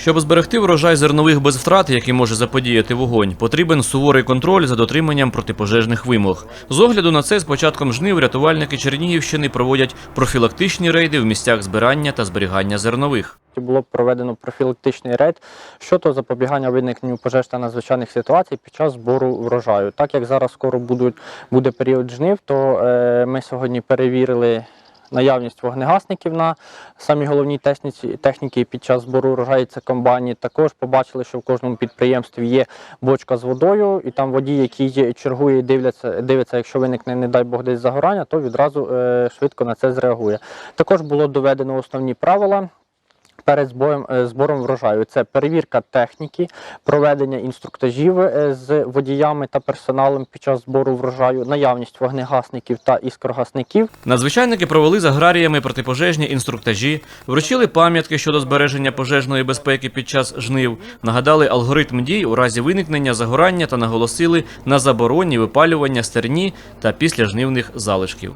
Щоб зберегти врожай зернових без втрат, який може заподіяти вогонь, потрібен суворий контроль за дотриманням протипожежних вимог. З огляду на це з початком жнив рятувальники Чернігівщини проводять профілактичні рейди в місцях збирання та зберігання зернових. було проведено профілактичний рейд щодо запобігання виникненню пожеж та надзвичайних ситуацій під час збору врожаю. Так як зараз скоро будуть, буде період жнив, то е, ми сьогодні перевірили наявність вогнегасників на самій головній техніці, техніки під час збору урожаю це комбайні. Також побачили, що в кожному підприємстві є бочка з водою, і там водій, який чергує і дивляться, дивиться, якщо виникне, не дай Бог, десь загорання, то відразу е, швидко на це зреагує. Також було доведено основні правила перед збором, е, збором врожаю. Це перевірка техніки, проведення інструктажів е, з водіями та персоналом під час збору врожаю, наявність вогнегасників та іскрогасників. Надзвичайники провели з аграріями протипожежні інструктажі, вручили пам'ятки щодо збереження пожежної безпеки під час жнив, нагадали алгоритм дій у разі виникнення загорання та наголосили на забороні випалювання стерні та післяжнивних залишків.